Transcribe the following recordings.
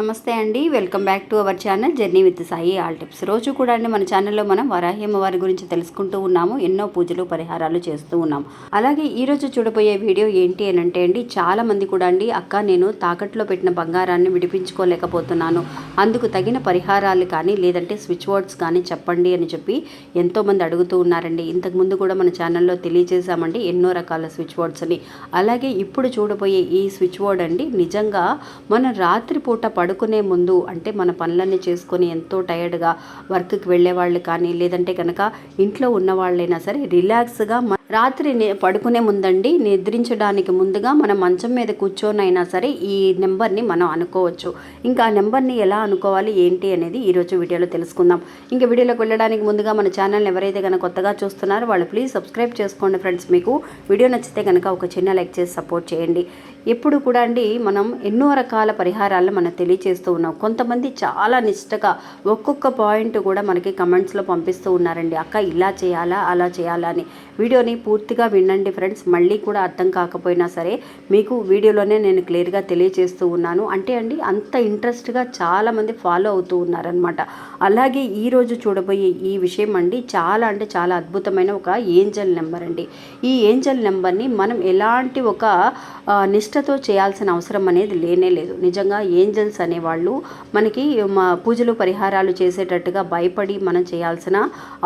నమస్తే అండి. Welcome back to our channel journey with Sai all tips. రోజు కూడా అండి మన ఛానల్లో మనం వరాహ్యమ్మ వారి గురించి తెలుసుకుంటూ ఉన్నాము ఎన్నో పూజలు పరిహారాలు చేస్తూ ఉన్నాం అలాగే ఈరోజు చూడబోయే వీడియో ఏంటి అని అంటే అండి చాలామంది కూడా అండి అక్క నేను తాకట్లో పెట్టిన బంగారాన్ని విడిపించుకోలేకపోతున్నాను. అందుకు తగిన పరిహారాలు కానీ లేదంటే స్విచ్ బోర్డ్స్ కానీ చెప్పండి అని చెప్పి ఎంతోమంది అడుగుతూ ఉన్నారండి. ఇంతకుముందు కూడా మన ఛానల్లో తెలియజేశామండి ఎన్నో రకాల స్విచ్ బోర్డ్స్ని అలాగే ఇప్పుడు చూడబోయే ఈ స్విచ్ బోర్డ్ అండి నిజంగా మన రాత్రిపూట పడుకునే ముందు అంటే మన పనులన్నీ చేసుకొని ఎంతో టైర్డ్గా వర్క్కి వెళ్ళే వాళ్ళు కానీ లేదంటే కనుక ఇంట్లో ఉన్న వాళ్ళైనా సరే రిలాక్స్గా రాత్రి పడుకునే ముందండి నిద్రించడానికి ముందుగా మనం మంచం మీద కూర్చొనైనా సరే ఈ నెంబర్ని మనం అనుకోవచ్చు. ఇంకా ఆ నెంబర్ని ఎలా అనుకోవాలి ఏంటి అనేది ఈరోజు వీడియోలో తెలుసుకుందాం. ఇంకా వీడియోలోకి వెళ్ళడానికి ముందుగా మన ఛానల్ని ఎవరైతే కనుక కొత్తగా చూస్తున్నారో వాళ్ళు ప్లీజ్ సబ్స్క్రైబ్ చేసుకోండి ఫ్రెండ్స్. మీకు వీడియో నచ్చితే కనుక ఒక చిన్న లైక్ చేసి సపోర్ట్ చేయండి. ఎప్పుడు కూడా అండి మనం ఎన్నో రకాల పరిహారాలను మనం తెలియచేస్తూ ఉన్నాం. కొంతమంది చాలా నిష్టగా ఒక్కొక్క పాయింట్ కూడా మనకి కమెంట్స్లో పంపిస్తూ ఉన్నారండి. అక్క ఇలా చేయాలా అలా చేయాలా అని. వీడియోని పూర్తిగా వినండి ఫ్రెండ్స్. మళ్ళీ కూడా అర్థం కాకపోయినా సరే మీకు వీడియోలోనే నేను క్లియర్గా తెలియజేస్తూ ఉన్నాను. అంటే అండి అంత ఇంట్రెస్ట్గా చాలామంది ఫాలో అవుతూ ఉన్నారనమాట అలాగే ఈరోజు చూడబోయే ఈ విషయం అండి చాలా అంటే చాలా అద్భుతమైన ఒక ఏంజల్ నెంబర్ అండి. ఈ ఏంజల్ నెంబర్ని మనం ఎలాంటి ఒక నిష్ నిష్టతో చేయాల్సిన అవసరం అనేది లేనే లేదు. నిజంగా ఏంజల్స్ అనేవాళ్ళు మనకి మా పూజలు పరిహారాలు చేసేటట్టుగా భయపడి మనం చేయాల్సిన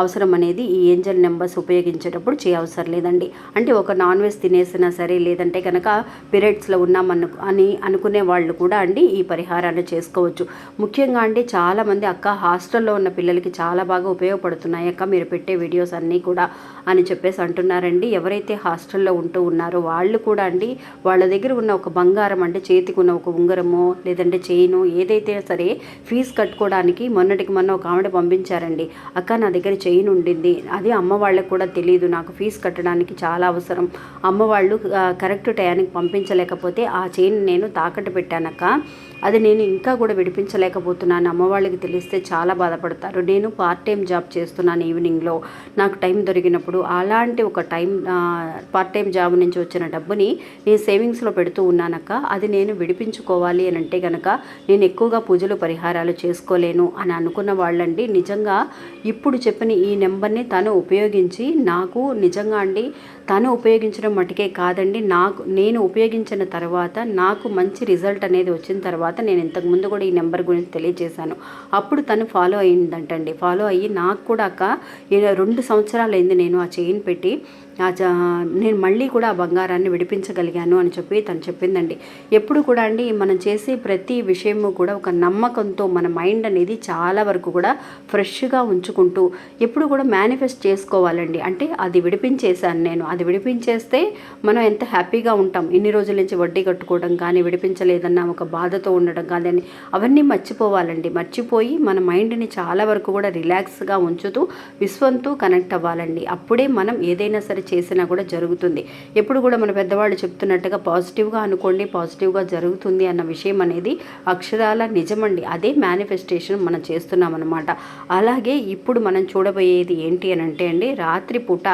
అవసరం అనేది ఈ ఏంజల్ నెంబర్స్ ఉపయోగించేటప్పుడు చేయవసరం లేదండి. అంటే ఒక నాన్ వెజ్ తినేసినా సరే లేదంటే కనుక పీరియడ్స్లో ఉన్నామను అని అనుకునే వాళ్ళు కూడా అండి ఈ పరిహారాన్ని చేసుకోవచ్చు. ముఖ్యంగా అండి చాలామంది అక్క హాస్టల్లో ఉన్న పిల్లలకి చాలా బాగా ఉపయోగపడుతున్నాయి అక్క మీరు పెట్టే వీడియోస్ అన్నీ కూడా అని చెప్పేసి అంటున్నారండి. ఎవరైతే హాస్టల్లో ఉంటూ ఉన్నారో వాళ్ళు కూడా అండి వాళ్ళ దగ్గర ఉన్న ఒక బంగారం అంటే చేతికి ఉన్న ఒక ఉంగరమో లేదంటే చైను ఏదైతే సరే ఫీజు కట్టుకోవడానికి మొన్నటికి మొన్న ఒక ఆవిడ పంపించారండి. అక్క నా దగ్గర చైన్ ఉండింది. అది అమ్మ వాళ్ళకి కూడా తెలియదు నాకు ఫీజు కట్టడానికి చాలా అవసరం. అమ్మ వాళ్ళు కరెక్ట్ టయానికి పంపించలేకపోతే ఆ చైన్ నేను తాకట్టు పెట్టానక్క. అది నేను ఇంకా కూడా విడిపించలేకపోతున్నాను. అమ్మ వాళ్ళకి తెలిస్తే చాలా బాధపడతారు. నేను పార్ట్ టైం జాబ్ చేస్తున్నాను ఈవినింగ్లో నాకు టైం దొరికినప్పుడు అలాంటి ఒక టైం పార్ట్ టైం జాబ్ నుంచి వచ్చిన డబ్బుని నేను సేవింగ్స్లో పెడుతూ ఉన్నానక్క. అది నేను విడిపించుకోవాలి అని అంటే కనుక నేను ఎక్కువగా పూజలు పరిహారాలు చేసుకోలేను అని అనుకున్న వాళ్ళండి. నిజంగా ఇప్పుడు చెప్పిన ఈ నెంబర్ని తను ఉపయోగించి నాకు నిజంగా అండి తను ఉపయోగించడం మటుకే కాదండి. నాకు నేను ఉపయోగించిన తర్వాత నాకు మంచి రిజల్ట్ అనేది వచ్చిన తర్వాత తర్వాత నేను ఇంతకుముందు కూడా ఈ నెంబర్ గురించి తెలియజేశాను. అప్పుడు తను ఫాలో అయిందంటండి ఫాలో అయ్యి నాకు కూడా అక్క ఈ రెండు సంవత్సరాలు అయింది నేను ఆ చైన్ పెట్టి. నేను మళ్ళీ కూడా ఆ బంగారాన్ని విడిపించగలిగాను అని చెప్పి తను చెప్పిందండి. ఎప్పుడు కూడా అండి మనం చేసే ప్రతి విషయము కూడా ఒక నమ్మకంతో మన మైండ్ అనేది చాలా వరకు కూడా ఫ్రెష్గా ఉంచుకుంటూ ఎప్పుడు కూడా మేనిఫెస్ట్ చేసుకోవాలండి. అంటే అది విడిపించేశాను నేను. అది విడిపించేస్తే మనం ఎంత హ్యాపీగా ఉంటాం. ఇన్ని రోజుల నుంచి వడ్డీ కట్టుకోవడం కానీ విడిపించలేదన్న ఒక బాధతో ఉండడం కానీ అవన్నీ మర్చిపోవాలండి. మర్చిపోయి మన మైండ్ని చాలా వరకు కూడా రిలాక్స్గా ఉంచుతూ విశ్వంతో కనెక్ట్ అవ్వాలండి. అప్పుడే మనం ఏదైనా సరే చేసినా కూడా జరుగుతుంది. ఎప్పుడు కూడా మన పెద్దవాళ్ళు చెప్తున్నట్టుగా పాజిటివ్గా అనుకోండి పాజిటివ్గా జరుగుతుంది అన్న విషయం అనేది అక్షరాల నిజమండి. అదే మేనిఫెస్టేషన్ మనం చేస్తున్నాం అనమాట అలాగే ఇప్పుడు మనం చూడబోయేది ఏంటి అని అంటే అండి రాత్రిపూట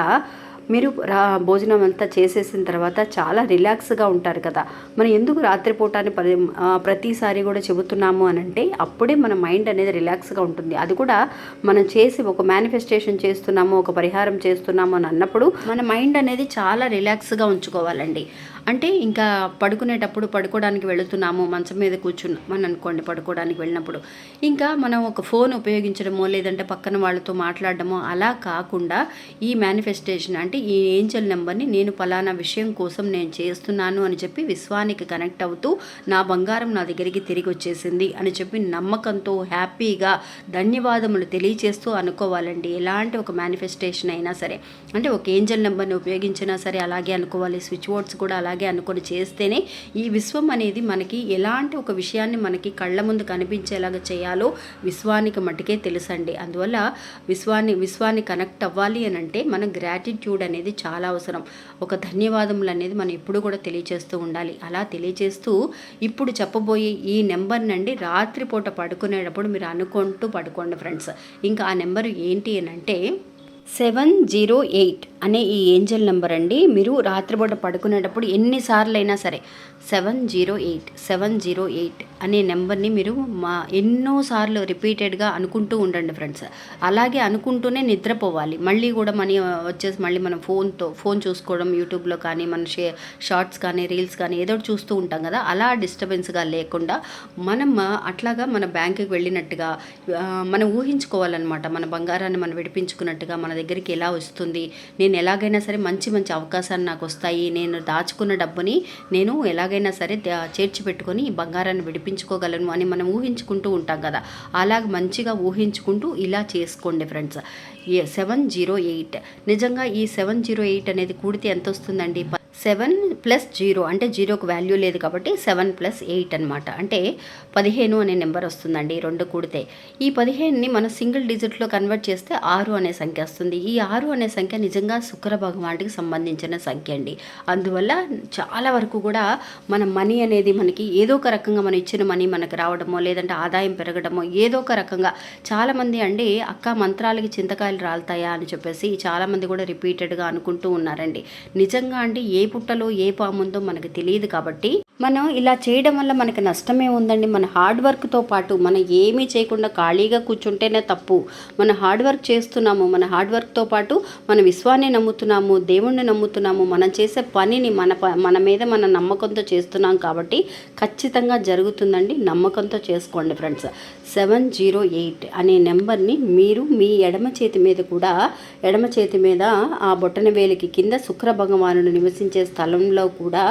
మీరు రా భోజనం అంతా చేసేసిన తర్వాత చాలా రిలాక్స్గా ఉంటారు కదా. మనం ఎందుకు రాత్రిపూట అని ప్రతిసారి కూడా చెబుతున్నాము అని అంటే అప్పుడే మన మైండ్ అనేది రిలాక్స్గా ఉంటుంది. అది కూడా మనం చేసి ఒక మేనిఫెస్టేషన్ చేస్తున్నాము ఒక పరిహారం చేస్తున్నాము అని అన్నప్పుడు మన మైండ్ అనేది చాలా రిలాక్స్గా ఉంచుకోవాలండి. అంటే ఇంకా పడుకునేటప్పుడు పడుకోవడానికి వెళుతున్నాము మంచం మీద కూర్చున్నామని అనుకోండి పడుకోవడానికి వెళ్ళినప్పుడు. ఇంకా మనం ఒక ఫోన్ ఉపయోగించడమో లేదంటే పక్కన వాళ్ళతో మాట్లాడడమో అలా కాకుండా ఈ మేనిఫెస్టేషన్ అంటే అంటే ఈ ఏంజల్ నెంబర్ని నేను పలానా విషయం కోసం నేను చేస్తున్నాను అని చెప్పి విశ్వానికి కనెక్ట్ అవుతూ నా బంగారం నా దగ్గరికి తిరిగి వచ్చేసింది అని చెప్పి నమ్మకంతో హ్యాపీగా ధన్యవాదములు తెలియచేస్తూ అనుకోవాలండి. ఎలాంటి ఒక మేనిఫెస్టేషన్ అయినా సరే అంటే ఒక ఏంజల్ నెంబర్ని ఉపయోగించినా సరే అలాగే అనుకోవాలి. స్విచ్ బోర్డ్స్ కూడా అలాగే అనుకొని చేస్తేనే ఈ విశ్వం అనేది మనకి ఎలాంటి ఒక విషయాన్ని మనకి కళ్ళ ముందు కనిపించేలాగా చేయాలో విశ్వానికి మటుకే తెలుసండి. అందువల్ల విశ్వాన్ని విశ్వాన్ని కనెక్ట్ అవ్వాలి అని అంటే మన గ్రాటిట్యూడ్ అనేది చాలా అవసరం. ఒక ధన్యవాదములు అనేది మనం ఎప్పుడు కూడా తెలియచేస్తూ ఉండాలి. అలా తెలియచేస్తూ ఇప్పుడు చెప్పబోయే ఈ నెంబర్ నండి రాత్రిపూట పడుకునేటప్పుడు మీరు అనుకుంటూ పడుకోండి ఫ్రెండ్స్. ఇంకా ఆ నెంబర్ ఏంటి అని అంటే సెవెన్ జీరో ఎయిట్ అనే ఈ ఏంజల్ నెంబర్ అండి. మీరు రాత్రిపూట పడుకునేటప్పుడు ఎన్నిసార్లు అయినా సరే seven zero eight seven zero eight అనే నెంబర్ని మీరు మా ఎన్నోసార్లు రిపీటెడ్గా అనుకుంటూ ఉండండి ఫ్రెండ్స్. అలాగే అనుకుంటూనే నిద్రపోవాలి. మళ్ళీ కూడా మనీ వచ్చేసి మళ్ళీ మనం ఫోన్తో ఫోన్ చూసుకోవడం యూట్యూబ్లో కానీ మన షే షార్ట్స్ కానీ రీల్స్ కానీ ఏదో చూస్తూ ఉంటాం కదా. అలా డిస్టర్బెన్స్గా లేకుండా మనం అట్లాగా మన బ్యాంకుకి వెళ్ళినట్టుగా మనం ఊహించుకోవాలన్నమాట. మన బంగారాన్ని మనం విడిపించుకున్నట్టుగా మన దగ్గరికి ఎలా వస్తుంది నేను ఎలాగైనా సరే మంచి మంచి అవకాశాలు నాకు వస్తాయి నేను దాచుకున్న డబ్బుని నేను ఎలాగైనా సరే చేర్చి పెట్టుకొని ఈ బంగారాన్ని విడిపించుకోగలను అని మనం ఊహించుకుంటూ ఉంటాం కదా. అలాగ మంచిగా ఊహించుకుంటూ ఇలా చేసుకోండి ఫ్రెండ్స్. Seven zero eight. నిజంగా ఈ సెవెన్ జీరో ఎయిట్ అనేది కూడితే ఎంత వస్తుందండి సెవెన్ ప్లస్ జీరో అంటే జీరోకు వాల్యూ లేదు కాబట్టి సెవెన్ ప్లస్ ఎయిట్ అనమాట అంటే పదిహేను అనే నెంబర్ వస్తుందండి రెండు కూడితే. ఈ పదిహేనుని మనం సింగిల్ డిజిట్లో కన్వర్ట్ చేస్తే ఆరు అనే సంఖ్య వస్తుంది. ఈ ఆరు అనే సంఖ్య నిజంగా శుక్ర భగవానుడికి సంబంధించిన సంఖ్య అండి. అందువల్ల చాలా వరకు కూడా మన మనీ అనేది మనకి ఏదో ఒక రకంగా మనం ఇచ్చిన మనీ మనకు రావడమో లేదంటే ఆదాయం పెరగడమో ఏదో ఒక రకంగా చాలామంది అండి అక్క మంత్రాలకి చింతకాయలు రాలుతాయా అని చెప్పేసి చాలామంది కూడా రిపీటెడ్గా అనుకుంటూ ఉన్నారండి. నిజంగా అండి ఏ పుట్టలో ఏ పాము ఉందో మనకు తెలియదు కాబట్టి మనం ఇలా చేయడం వల్ల మనకి నష్టమే ఉందండి. మన హార్డ్ వర్క్తో పాటు మనం ఏమీ చేయకుండా ఖాళీగా కూర్చుంటేనే తప్పు. మన హార్డ్ వర్క్ చేస్తున్నాము మన హార్డ్ వర్క్తో పాటు మన విశ్వాన్ని నమ్ముతున్నాము దేవుణ్ణి నమ్ముతున్నాము మనం చేసే పనిని మన ప- మన మీద మన నమ్మకంతో చేస్తున్నాం కాబట్టి ఖచ్చితంగా జరుగుతుందండి. నమ్మకంతో చేసుకోండి ఫ్రెండ్స్. సెవెన్ జీరో ఎయిట్ అనే నెంబర్ని మీరు మీ ఎడమ చేతి మీద కూడా ఎడమ చేతి మీద ఆ బొట్టన వేలికి కింద శుక్ర భగవానుడు నివసించే స్థలంలో కూడా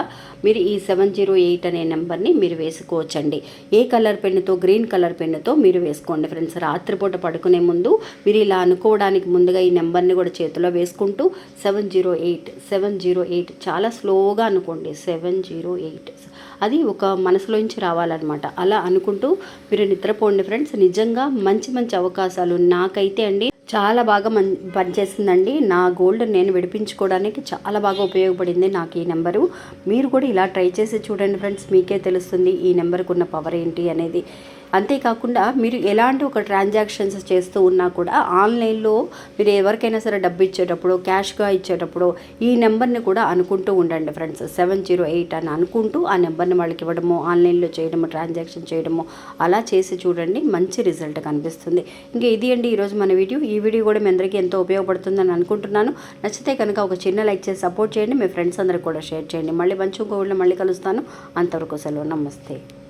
మీరు ఈ సెవెన్ జీరో ఎయిట్ అనే నెంబర్ని మీరు వేసుకోవచ్చండి. ఏ కలర్ పెన్నుతో గ్రీన్ కలర్ పెన్నుతో మీరు వేసుకోండి ఫ్రెండ్స్. రాత్రిపూట పడుకునే ముందు మీరు ఇలా అనుకోవడానికి ముందుగా ఈ నెంబర్ని కూడా చేతిలో వేసుకుంటూ seven zero eight seven zero eight చాలా స్లోగా అనుకోండి. Seven zero eight. అది ఒక మనసులోంచి రావాలన్నమాట. అలా అనుకుంటూ మీరు నిద్రపోండి ఫ్రెండ్స్. నిజంగా మంచి మంచి అవకాశాలు నాకైతే అండి చాలా బాగా మన్ పనిచేసిందండి. నా గోల్డ్ నేను విడిపించుకోవడానికి చాలా బాగా ఉపయోగపడింది నాకు ఈ నెంబరు. మీరు కూడా ఇలా ట్రై చేసి చూడండి ఫ్రెండ్స్. మీకే తెలుస్తుంది ఈ నెంబర్కు ఉన్న పవర్ ఏంటి అనేది. అంతేకాకుండా మీరు ఎలాంటి ఒక ట్రాన్సాక్షన్స్ చేస్తూ ఉన్నా కూడా ఆన్లైన్లో మీరు ఎవరికైనా సరే డబ్బు ఇచ్చేటప్పుడు క్యాష్గా ఇచ్చేటప్పుడు ఈ నెంబర్ని కూడా అనుకుంటూ ఉండండి ఫ్రెండ్స్. సెవెన్ జీరో ఎయిట్ అని అనుకుంటూ ఆ నెంబర్ని వాళ్ళకి ఇవ్వడము ఆన్లైన్లో చేయడము ట్రాన్సాక్షన్ చేయడము అలా చేసి చూడండి మంచి రిజల్ట్ కనిపిస్తుంది. ఇంకా ఇది అండి ఈరోజు మన వీడియో. ఈ వీడియో కూడా మీ అందరికీ ఎంతో ఉపయోగపడుతుందని అనుకుంటున్నాను. నచ్చితే కనుక ఒక చిన్న లైక్ చేసి సపోర్ట్ చేయండి. మీ ఫ్రెండ్స్ అందరికి కూడా షేర్ చేయండి. మళ్ళీ మంచి ఇంకో మళ్ళీ కలుస్తాను. అంతవరకు సెలవు. నమస్తే.